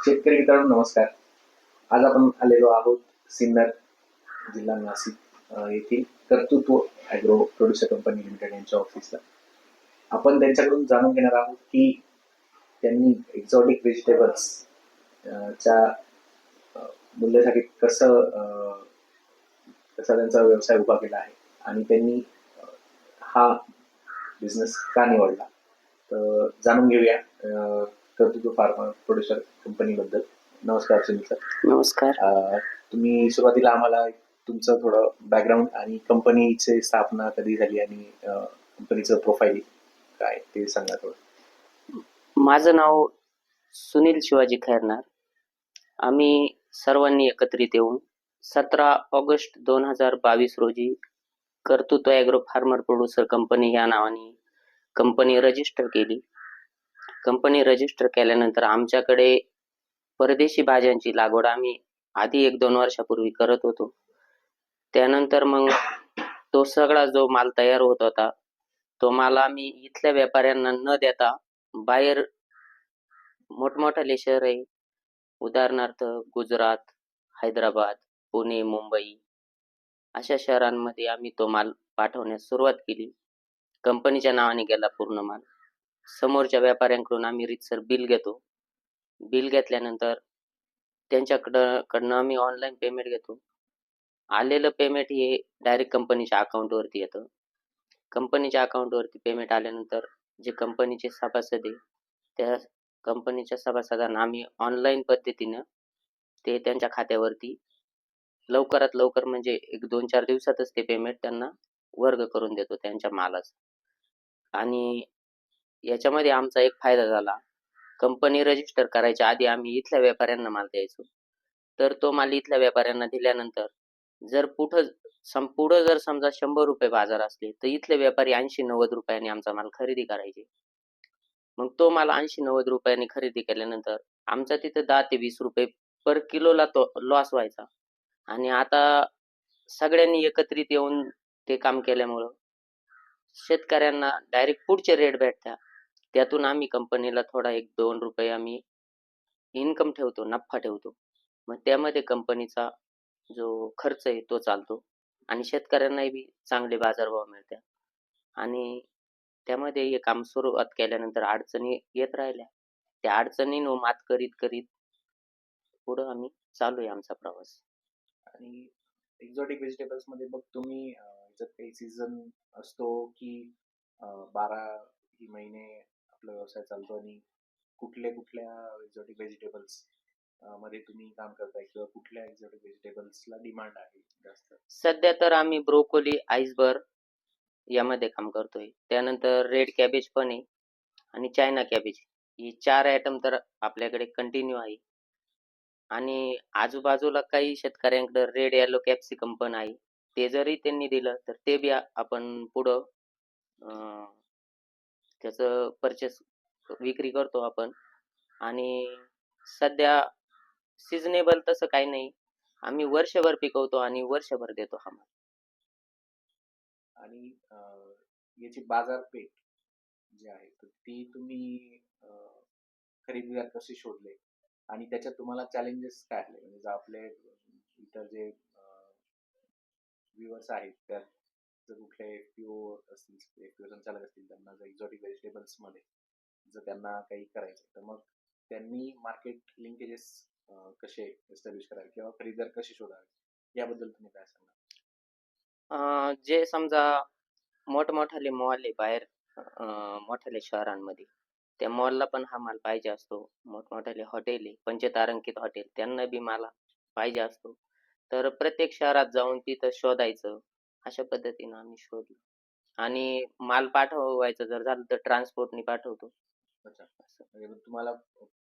शेतकरी मित्रांनो नमस्कार. आज आपण आलेलो आहोत सिन्नर जिल्हा नाशिक येथील कर्तृत्व ॲग्रो प्रोड्युसर कंपनी लिमिटेड यांच्या ऑफिसला आपण त्यांच्याकडून जाणून घेणार आहोत की त्यांनी एक्झॉटिक व्हेजिटेबल्स च्या मूल्यासाठी कसं कसा त्यांचा व्यवसाय उभा केला आहे आणि त्यांनी हा बिझनेस का निवडला? तर जाणून घेऊया. अ, कर्तृत्व फार्मा प्रोड्युसर कंपनीबद्दल नमस्कार सुनील सर नमस्कार. अ, तुम्ही सुरुवातीला आम्हाला एक तुमचं थोडं बॅकग्राऊंड आणि कंपनीची स्थापना कधी झाली आणि अ, कंपनीचं प्रोफाईल काय ते सांगा थोडं. माझं नाव सुनील शिवाजी खैरनार. आम्ही सर्वांनी एकत्रित येऊन सतरा ऑगस्ट दोन हजार बावीस रोजी कर्तृत्व ॲग्रो फार्मर प्रोड्युसर कंपनी या नावाने कंपनी रजिस्टर केली. कंपनी रजिस्टर केल्यानंतर आमच्याकडे परदेशी भाज्यांची लागवड आम्ही आधी एक दोन वर्षापूर्वी करत होतो. त्यानंतर मग तो सगळा जो माल तयार होत होता तो माल आम्ही इथल्या व्यापाऱ्यांना न देता बाहेर मोठमोठाले शहर आहे. उदाहरणार्थ गुजरात हैदराबाद पुणे मुंबई अशा शहरांमध्ये आम्ही तो माल पाठवण्यास सुरुवात केली. कंपनीच्या नावाने गेला पूर्ण माल. समोरच्या व्यापाऱ्यांकडून आम्ही रितसर बिल घेतो. बिल घेतल्यानंतर त्यांच्याकडं कडनं आम्ही ऑनलाईन पेमेंट घेतो. आलेलं पेमेंट हे डायरेक्ट कंपनीच्या अकाउंटवरती येतं. कंपनीच्या अकाउंटवरती पेमेंट आल्यानंतर जे कंपनीचे सभासद आहे त्या कंपनीच्या सभासदांना आम्ही ऑनलाईन पद्धतीनं ते त्यांच्या खात्यावरती लवकरात लवकर म्हणजे एक दोन चार दिवसातच ते पेमेंट त्यांना वर्ग करून देतो त्यांच्या मालाच. आणि याच्यामध्ये आमचा एक फायदा झाला. कंपनी रजिस्टर करायच्या आधी आम्ही इथल्या व्यापाऱ्यांना माल द्यायचो. तर तो माल इथल्या व्यापाऱ्यांना दिल्यानंतर जर पुढं सम पुढं जर समजा शंभर रुपये बाजार असले तर इथले व्यापारी ऐंशी नव्वद रुपयांनी आमचा माल खरेदी करायचे. मग तो माल ऐंशी नव्वद रुपयांनी खरेदी केल्यानंतर आमचा तिथे दहा ते वीस रुपये पर किलोला तो लॉस व्हायचा. आणि आता सगळ्यांनी एकत्रित येऊन ते काम केल्यामुळं शेतकऱ्यांना डायरेक्ट पुढचे रेट भेटतात. त्यातून आम्ही कंपनीला थोडा एक दोन रुपये आम्ही इन्कम ठेवतो नफा ठेवतो. मग त्यामध्ये कंपनीचा जो खर्च आहे तो चालतो आणि शेतकऱ्यांनाही बी चांगले बाजारभाव मिळतात. आणि त्यामध्ये हे काम सुरुवात केल्यानंतर अडचणी येत राहिल्या. त्या अडचणींवर मात करीत करीत पुढं आम्ही चालू आहे आमचा प्रवास. आणि एक्झॉटिक व्हेजिटेबल्समध्ये बघ तुम्ही याच्यात काही सीझन असतो की बारा ही महिने आपला व्यवसाय चालतो आणि कुठल्या कुठल्या एक्झॉटिक व्हेजिटेबल्समध्ये तुम्ही काम करताय किंवा कुठल्या एक्झॉटिक व्हेजिटेबल्सला डिमांड आहे जास्त? सध्या तर आम्ही ब्रोकोली आईसबर यामध्ये काम करतोय. त्यानंतर रेड कॅबेज पण आहे आणि चायना कॅबेज ही चार आयटम तर आपल्याकडे कंटिन्यू आहे. आणि आजूबाजूला काही शेतकऱ्यांकडे रेड येलो कॅप्सिकम पण आहे. ते जरी त्यांनी दिलं तर ते बी आ- आपण पुढं अं, त्याचं परचेस विक्री करतो आपण. आणि सध्या सिजनेबल तसं काही नाही. आम्ही वर्षभर पिकवतो आणि वर्षभर देतो हा माल. आणि याची बाजारपेठ जी आहे तर ती तुम्ही अ, खरेदीदार कसे शोधले? आणि त्याच्यात तुम्हाला चॅलेंजेस काय आले? म्हणजे आपले इतर जे व्ह्युअर्स आहेत त्या जर कुठले ओ असतील एफपीओ संचालक असतील त्यांना जर एक्झॉटिक व्हेजिटेबल्समध्ये जर त्यांना काही करायचं तर मग त्यांनी मार्केट लिंकेजेस कसे एस्टॅब्लिश करावे किंवा खरेदीदार कसे शोधावे याबद्दल तुम्ही काय सांगा जे समजा मोठमोठाले मॉल आहे बाहेर मोठाले शहरांमध्ये त्या मॉलला पण हा माल पाहिजे असतो. मोठमोठाले हॉटेल आहे पंचतारांकित हॉटेल त्यांना बी माल पाहिजे असतो. तर प्रत्येक शहरात जाऊन तिथं शोधायचं अशा पद्धतीनं आम्ही शोधलो. आणि माल पाठवायचं जर झालं तर ट्रान्सपोर्टने पाठवतो. अच्छा. म्हणजे मग तुम्हाला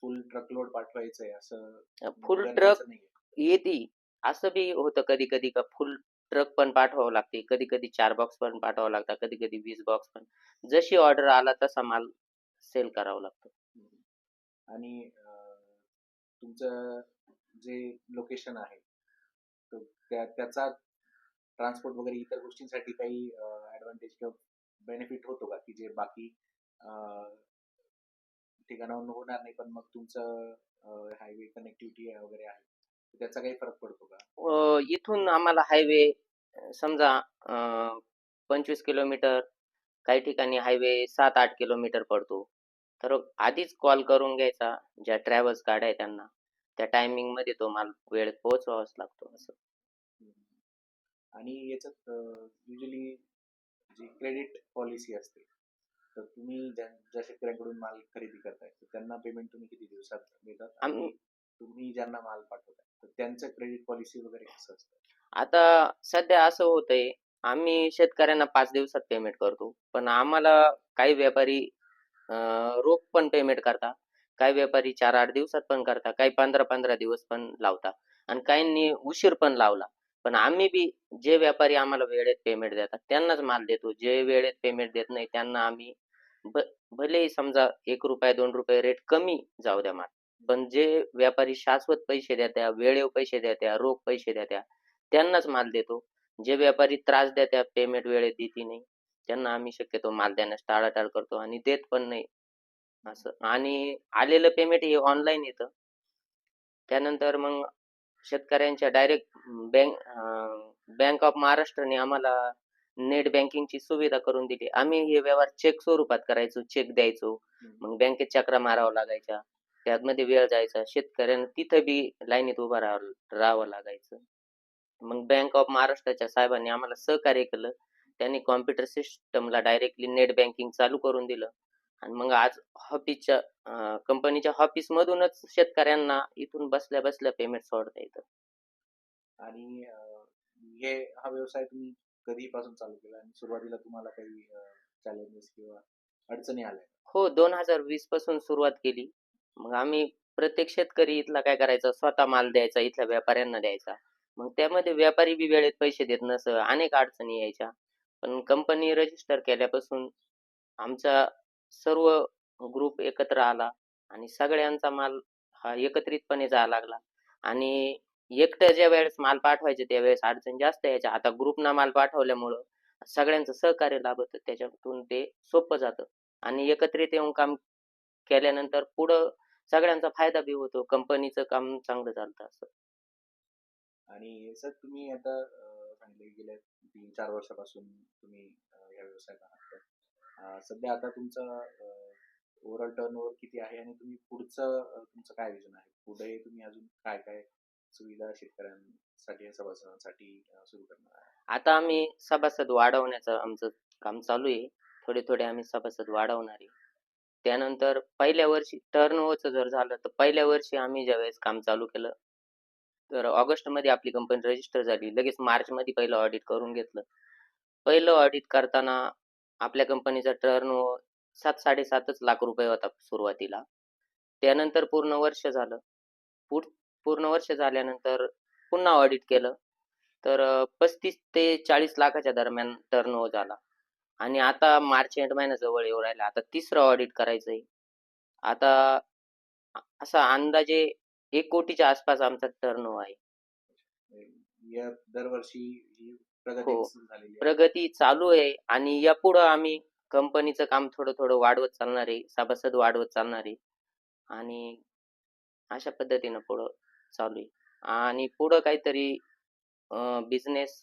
फुल ट्रकलोड पाठवायचं आहे असं फुल मुद्दा ट्रक नाहीये. येते. असं बी होतं कधी कधी का फुल ट्रक पण पाठवावं लागते. कधी कधी चार बॉक्स पण पाठवावं लागतात. कधी कधी वीस बॉक्स पण. जशी ऑर्डर आला तसा माल सेल करावा लागतो. हम्म. आणि अं, तुमचं जे लोकेशन आहे तर त्या त्याचा ट्रान्सपोर्ट वगैरे इतर गोष्टींसाठी काही ऍडव्हान्टेज किंवा बेनिफिट होतो का? की जे बाकी ठिकाणाहून होणार नाही पण मग तुमचं हायवे कनेक्टिव्हिटी वगैरे आहे. त्याचा काही फरक पडतो का? इथून आम्हाला हायवे समजा पंचवीस किलोमीटर काही ठिकाणी हायवे सात आठ किलोमीटर पडतो. तर आधीच कॉल करून घ्यायचा ज्या ट्रॅव्हल्स गाड्या आहे त्यांना. त्या टायमिंगमध्ये तो माल वेळेत पोहोचवावाच लागतो असं. आणि याच्यात युजली जी क्रेडिट पॉलिसी असते तर तुम्ही ज्या ज्या शेतकऱ्यांकडून माल खरेदी करताय तर त्यांना पेमेंट तुम्ही किती दिवसात देतात? आणि तुम्ही ज्यांना माल पाठवताय तर त्यांचं क्रेडिट पॉलिसी वगैरे कसं असतं? आता सध्या असं होतंय आम्ही शेतकऱ्यांना पाच दिवसात पेमेंट करतो पण आम्हाला काही व्यापारी अं, रोख पण पेमेंट करता काही व्यापारी चार आठ दिवसात पण करता काही पंधरा पंधरा दिवस पण लावता आणि काहींनी उशीर पण लावला. पण आम्ही बी जे व्यापारी आम्हाला वेळेत पेमेंट देतात त्यांनाच माल देतो. जे वेळेत पेमेंट देत नाही त्यांना आम्ही भलेही समजा एक रुपये दोन रुपये रेट कमी जाऊ द्या माल. पण जे व्यापारी शाश्वत पैसे देत्या वेळेवर पैसे देत्या रोख पैसे देत्या त्यांनाच माल देतो. जे व्यापारी त्रास देत्या पेमेंट वेळेत देती नाही त्यांना आम्ही शक्यतो माल देण्यास टाळाटाळ करतो आणि देत पण नाही. असं. आणि आलेलं पेमेंट हे ऑनलाईन येतं. त्यानंतर मग शेतकऱ्यांच्या डायरेक्ट बँक बँक ऑफ महाराष्ट्रने आम्हाला नेट बँकिंगची सुविधा करून दिली. आम्ही हे व्यवहार चेक स्वरूपात करायचो चेक द्यायचो. मग बँकेत चक्रा मारावं लागायच्या. त्यामध्ये वेळ जायचा. शेतकऱ्यांना तिथं बी लाईनीत उभं राहावं राहावं लागायचं. मग बँक ऑफ महाराष्ट्राच्या साहेबांनी आम्हाला सहकार्य केलं. त्यांनी कॉम्प्युटर सिस्टमला डायरेक्टली नेट बँकिंग चालू करून दिलं. आणि मग आज ऑफिसच्या कंपनीच्या ऑफिस मधूनच शेतकऱ्यांना इथून बसल्या बसल्या पेमेंट सोडता येतं. आणि हे हा व्यवसाय तुम्ही कधीपासून चालू केला? आणि सुरुवातीला तुम्हाला काही चॅलेंजेस किंवा अडचणी आल्या हो दोन हजार वीसपासून सुरुवात केली. मग आम्ही प्रत्येक शेतकरी इथला काय करायचा? स्वतः माल द्यायचा इथल्या व्यापाऱ्यांना द्यायचा. मग त्यामध्ये व्यापारी बी वेळेत पैसे देत नस अनेक अडचणी यायच्या. पण कंपनी रजिस्टर केल्यापासून आमचा सर्व ग्रुप एकत्र आला आणि सगळ्यांचा माल हा एकत्रितपणे जायला लागला. आणि एकट्या ज्या वेळेस माल पाठवायचे त्यावेळेस अडचण जास्त यायच्या. आता ग्रुपना माल पाठवल्यामुळं सगळ्यांचं सहकार्य लाभत त्याच्यातून ते सोपं जातं. आणि एकत्रित येऊन काम केल्यानंतर पुढं सगळ्यांचा फायदा बी होतो. कंपनीचं काम चांगलं चालतं असं. आणि सर तुम्ही आता अं, गेल्या तीन चार वर्षापासून तुम्ही या व्यवसायात आहात. सध्या आता तुमचं ओव्हरऑल टर्नओव्हर किती आहे आणि तुम्ही पुढचं तुमचं काय विजन आहे? पुढे तुम्ही अजून काय काय सुविधा शेतकऱ्यांसाठी सभासदांसाठी सुरू करणार आहे आता आम्ही सभासद वाढवण्याचं आमचं काम चालू आहे. थोडे थोडे आम्ही सभासद वाढवणार आहे. त्यानंतर पहिल्या वर्षी टर्न ओव्हरचं जर झालं तर पहिल्या वर्षी आम्ही ज्यावेळेस काम चालू केलं तर ऑगस्टमध्ये आपली कंपनी रजिस्टर झाली. लगेच मार्च मध्ये पहिलं ऑडिट करून घेतलं. पहिलं ऑडिट करताना आपल्या कंपनीचा टर्न सात साडेसातच लाख रुपये होता सुरुवातीला. त्यानंतर पूर्ण वर्ष झालं. पुढ- पूर्ण वर्ष झाल्यानंतर पुन्हा ऑडिट केलं. तर पस्तीस ते चाळीस लाखाच्या दरम्यान टर्न झाला. आणि आता मार्च एंड महिना जवळ येऊ राहिला. आता तिसरं ऑडिट करायचंय. आता असा अंदाजे एक कोटीच्या आसपास आमचा टर्न आहे. या दरवर्षी ही प्रगती हो. सुरू झालेली आहे. प्रगती चालू आहे आणि यापुढं आम्ही कंपनीचं काम थोडं थोडं वाढवत चालणार आहे सभासद वाढवत चालणार आहे आणि अशा पद्धतीनं पुढं चालू आहे. आणि पुढं काहीतरी बिझनेस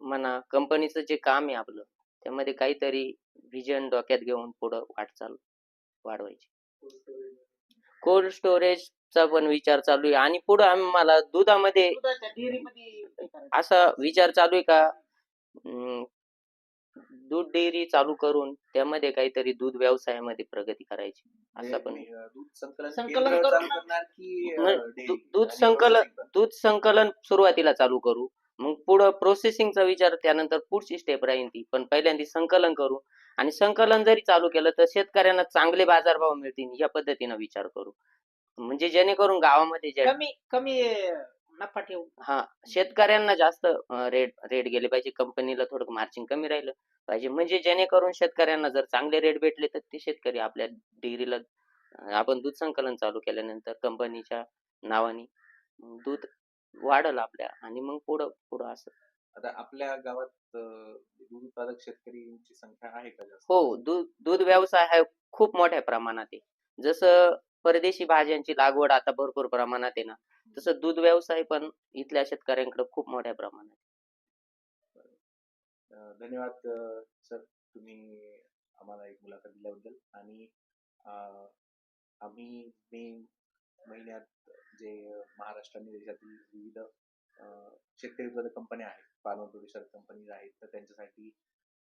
म्हणा कंपनीचं जे काम आहे आपलं त्यामध्ये काहीतरी विजन डोक्यात घेऊन पुढं वाटचाल वाढवायची. कोल्ड स्टोरेजचा पण विचार चालू आहे. आणि पुढं आम्हाला दुधामध्ये दुधाच्या डेअरीमध्ये काय करायचं? असा विचार चालू आहे का? अं, दूध डेअरी चालू करून त्यामध्ये काहीतरी दूध व्यवसायामध्ये प्रगती करायची. म्हणजे असं पण अं, दूध संकलन संकलन केंद्र करून चालू करणार की अं, नाही, dairy दू- दूध आणि संकलन- processing पण? दूध संकलन सुरुवातीला चालू करू. मग पुढं प्रोसेसिंगचा विचार त्यानंतर पुढची स्टेप राहील ती. पण पहिल्यांदा संकलन करू. आणि संकलन जरी चालू केलं तर शेतकऱ्यांना चांगले बाजारभाव मिळतील या पद्धतीनं विचार करू. म्हणजे जेणेकरून गावामध्ये ज्या कमी कमी नफा ठेवू. हा शेतकऱ्यांना जास्त रेट रेट गेले पाहिजे. कंपनीला थोडं मार्जिन कमी राहिलं पाहिजे. म्हणजे जेणेकरून शेतकऱ्यांना जर चांगले रेट भेटले तर ते शेतकरी आपल्या डेअरीला आपण दूध संकलन चालू केल्यानंतर कंपनीच्या नावाने दूध वाढल आपल्या आणि मग पुढं पुढं असं. आता आपल्या गावात दूध उत्पादक शेतकऱ्यांची संख्या आहे का जास्त? हो दूध दूध व्यवसाय हा खूप मोठ्या प्रमाणात आहे. जसं परदेशी भाज्यांची लागवड आता भरपूर प्रमाणात आहे ना. तसं दूध व्यवसाय पण इथल्या शेतकऱ्यांकडे खूप मोठ्या प्रमाणात अं, धन्यवाद सर. तुम्ही आम्हाला एक मुलाखत दिल्याबद्दल. आणि अं, आम्ही मे महिन्यात जे महाराष्ट्र आणि देशातील विविध अं, शेतकरी उत्पादक कंपन्या आहेत फार्मर प्रोड्युसर कंपनीज आहेत तर त्यांच्यासाठी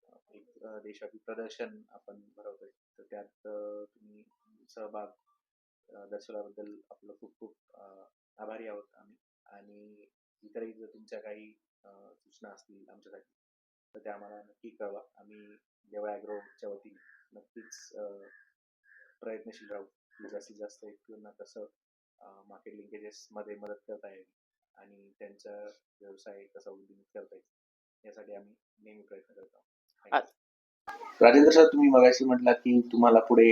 अं, एक अं, देशव्यापी प्रदर्शन आपण भरवतोय. तर त्यात अं, तुम्ही सहभाग दर्शवल्याबद्दल आपलं खूप खूप आभारी आहोत आम्ही. आणि इतरही जर तुमच्या काही सूचना असतील आमच्यासाठी तर त्या आम्हाला नक्की कळवा. आम्ही देवळा ॲग्रोच्या वतीने नक्कीच प्रयत्नशील राहू. की जास्तीत जास्त व्यक्तींना कसं मार्केट लिंकेजेसमध्ये मदत करता येईल आणि त्यांचा व्यवसाय कसा उद्दिमित करता येईल यासाठी आम्ही नेहमी प्रयत्न करत आहोत. राजेंद्र सर तुम्ही मगाशी म्हटला की तुम्हाला पुढे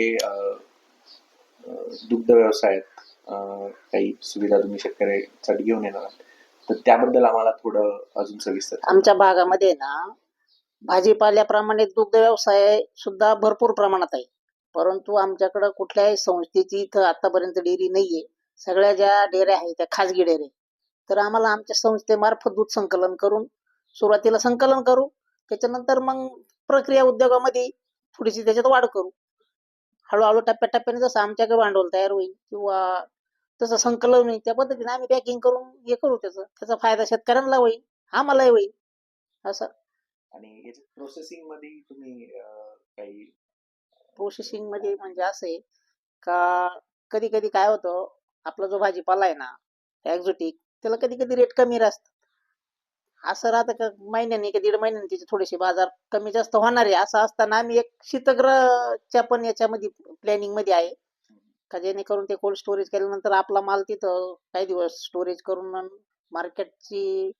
दुग्ध व्यवसायात काही सुविधा तुम्ही शेतकऱ्यांसाठी घेऊन येणार तर त्याबद्दल आम्हाला थोडं अजून सविस्तर आमच्या भागामध्ये ना भाजीपाल्याप्रमाणे दुग्ध व्यवसाय सुद्धा भरपूर प्रमाणात आहे. परंतु आमच्याकडं कुठल्याही संस्थेची इथं आतापर्यंत डेअरी नाहीये. सगळ्या ज्या डेअऱ्या आहेत त्या खाजगी डेअरी तर आम्हाला आमच्या संस्थेमार्फत दूध संकलन करून सुरुवातीला संकलन करू त्याच्यानंतर मग प्रक्रिया उद्योगामध्ये थोडीशी त्याच्यात वाढ करू. हळूहळू टप्प्याटप्प्याने जसं आमच्याकडे भांडवल तयार होईल किंवा तसं संकलन होईल त्या पद्धतीने आम्ही पॅकिंग करून हे करू त्याचं त्याचा फायदा शेतकऱ्यांना होईल आम्हालाही होईल असं. आणि याच्या प्रोसेसिंगमध्ये तुम्ही काही प्रोसेसिंगमध्ये म्हणजे असं आहे का कधी कधी काय होतं आपला जो भाजीपाला आहे ना एक्झोटिक त्याला कधी कधी रेट कमी असतात असं राहतं का महिन्याने का दीड महिन्याने त्याचे थोडेसे बाजार कमी जास्त होणार आहे. असं असताना आम्ही एक शीतगृहच्या पण याच्यामध्ये प्लॅनिंगमध्ये आहे. का जेणेकरून ते कोल्ड स्टोरेज केल्यानंतर आपला माल तिथं काही दिवस स्टोरेज करून मार्केटची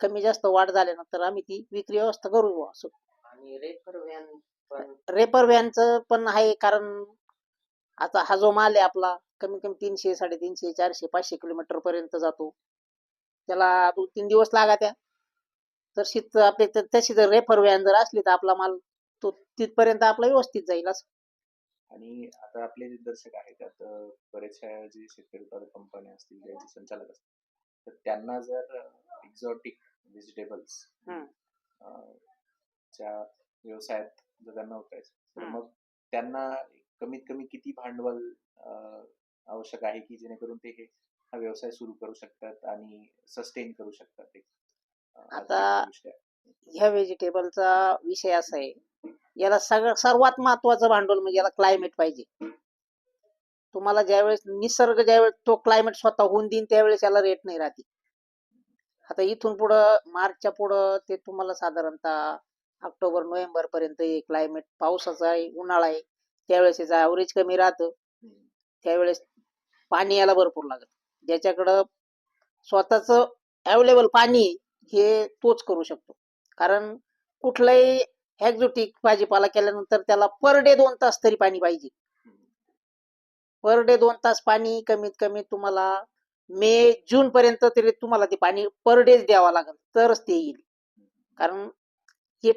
कमी जास्त वाढ झाल्यानंतर आम्ही ती विक्री व्यवस्था करू असं. आणि रेफर व्हॅन रेपर व्हॅनचं पण आहे कारण आता हा जो माल आहे आपला कमीत कमी तीनशे साडेतीनशे चारशे पाचशे किलोमीटर पर्यंत जातो. त्याला दोन तीन दिवस लागा त्या. तर शीत आपले तशी जर रेफर व्हॅन जर असली तर आपला माल तो तिथपर्यंत आपला व्यवस्थित जाईल असं आणि आता आपले जे दर्शक आहेत त्यात अं, बरेचशा जे शेतकरी उत्पादक कंपन्या असतील ज्यांचे संचालक असतील तर त्यांना जर एक्झॉटिक व्हेजिटेबल्स हम्म. च्या व्यवसायात जर त्यांना उतरायचं तर हम्म. मग त्यांना कमीत कमी किती भांडवल अं, आवश्यक आहे की जेणेकरून ते हे हा व्यवसाय सुरू करू शकतात आणि सस्टेन करू शकतात ते अं, आता-. ह्या व्हेजिटेबलचा विषय असा आहे. याला सगळं सर्वात महत्वाचं भांडवल म्हणजे याला क्लायमेट पाहिजे. तुम्हाला ज्यावेळेस निसर्ग ज्यावेळेस तो क्लायमेट स्वतः होऊन देईन त्यावेळेस याला रेट नाही राहते. आता इथून पुढं मार्चच्या पुढं ते तुम्हाला साधारणतः ऑक्टोबर नोव्हेंबर पर्यंत क्लायमेट पावसाचा आहे उन्हाळा आहे. त्यावेळेस याचं ॲव्हरेज कमी राहतं. त्यावेळेस पाणी याला भरपूर लागत. ज्याच्याकडं स्वतःच अवेलेबल पाणी हे तोच करू शकतो. कारण कुठलाही हॅक्झोटिक भाजीपाला केल्यानंतर त्याला पर डे दोन तास तरी पाणी पाहिजे. पर डे दोन तास पाणी कमीत कमी तुम्हाला मे जून पर्यंत तरी तुम्हाला ते पाणी पर डेच द्यावं लागेल तरच ते येईल. कारण हे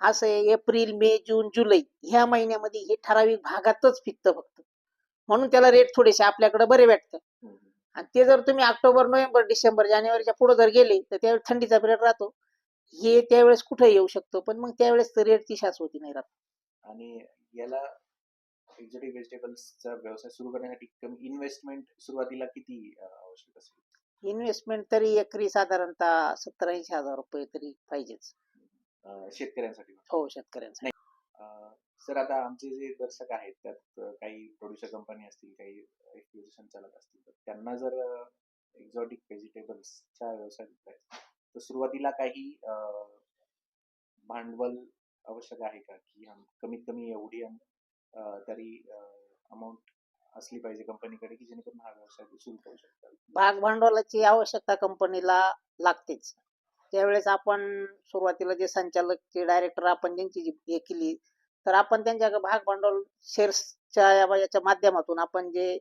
असं आहे एप्रिल मे जून जुलै ह्या महिन्यामध्ये हे ठराविक भागातच पिकतं फक्त. म्हणून त्याला रेट थोडेसे आपल्याकडे बरे भेटतात आणि ते जर तुम्ही ऑक्टोबर नोव्हेंबर डिसेंबर जानेवारीच्या पुढे जर गेले तर त्यावेळेस थंडीचा पिरियड राहतो. हे त्यावेळेस कुठे येऊ शकतो? पण मग त्यावेळेस रेटची शाश्वती नाही राहत. आणि याला एक्झॉटिक व्हेजिटेबल्सचा व्यवसाय सुरू करण्यासाठी कमी इन्व्हेस्टमेंट सुरुवातीला किती आवश्यक असेल? इन्व्हेस्टमेंट तरी एकरी साधारणतः सत्तर ऐंशी हजार रुपये तरी पाहिजेच. शेतकऱ्यांसाठी. हो शेतकऱ्यांसाठी. सर आता आमचे जे दर्शक आहेत त्यात काही प्रोड्युसर कंपनी असतील काही FPO चे संचालक असतील तर त्यांना जर एक्झॉटिक व्हेजिटेबल्सच्या व्यवसायात उतरायचं तर सुरुवातीला काही भांडवल आवश्यक आहे का? की कमीत कमी एवढी तरी अमाऊंट असली पाहिजे कंपनीकडे की जेणेकरून हा व्यवसाय सुरू करू शकतात भाग भांडवलाची आवश्यकता कंपनीला लागतेच. त्यावेळेस आपण सुरुवातीला जे संचालक जे डायरेक्टर आपण ज्यांची जी हे केली तर आपण त्यांच्या भाग भांडवल शेअर्सच्या याच्या माध्यमातून आपण जे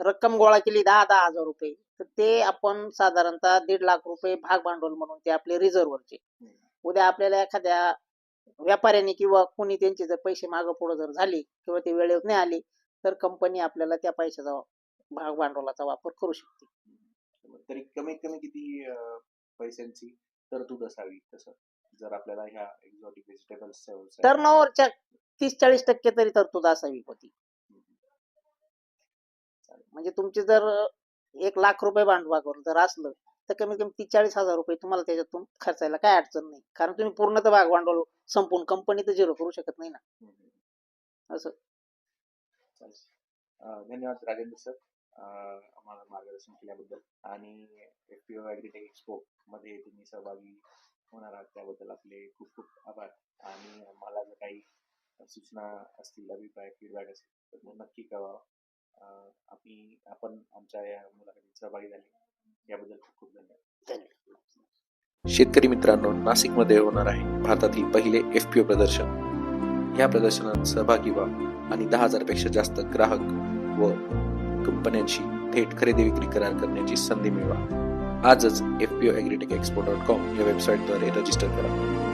रक्कम गोळा केली दहा दहा हजार रुपये तर ते आपण साधारणतः दीड लाख रुपये भाग भांडवल म्हणून ते आपले रिझर्व्हरचे उद्या आपल्याला एखाद्या व्यापाऱ्याने किंवा कोणी त्यांचे जर पैसे मागं पुढे जर झाले किंवा ते वेळेवर नाही आले तर कंपनी आपल्याला त्या पैशाचा भाग भांडवलाचा वापर करू शकते. तरी कमीत कमी किती पैशांची? तरतूद असावी तसं. जर आपल्याला ह्या एक्झॉटिक व्हेजिटेबल्स टर्नओव्हरच्या तीस चाळीस टक्के तरी तरतूद असावी होती. म्हणजे तुमचे जर एक लाख रुपये भांडवल जर असलं तर कमीत कमी तीस चाळीस हजार रुपये तुम्हाला त्याच्यातून खर्चायला काय अडचण नाही. कारण तुम्ही पूर्ण तर भाग भांडवल संपून कंपनी तर झिरो करू शकत नाही ना. असं. धन्यवाद राजेंद्र सर. आम्हाला मार्गदर्शन केल्याबद्दल. आणि F P O agritech expo मध्ये तुम्ही सहभागी होणार आहात त्याबद्दल आपले खूप खूप आभार. आणि मला जर काही सूचना असतील अभिप्राय फीडबॅक असेल तर मग नक्की कळवा. आम्ही आपण आमच्या या मुलाखतीत सहभागी झाले. याबद्दल खूप खूप धन्यवाद. शेतकरी मित्रांनो नाशिकमध्ये होणार आहे भारतातील पहिले एफ पी ओ प्रदर्शन. या प्रदर्शनात सहभागी व्हा आणि दहा हजारपेक्षा जास्त ग्राहक व कंपन्यांशी थेट खरेदी विक्री करार करण्याची संधी मिळवा. आजच F P O agritech expo dot com या वेबसाईटद्वारे रजिस्टर करा.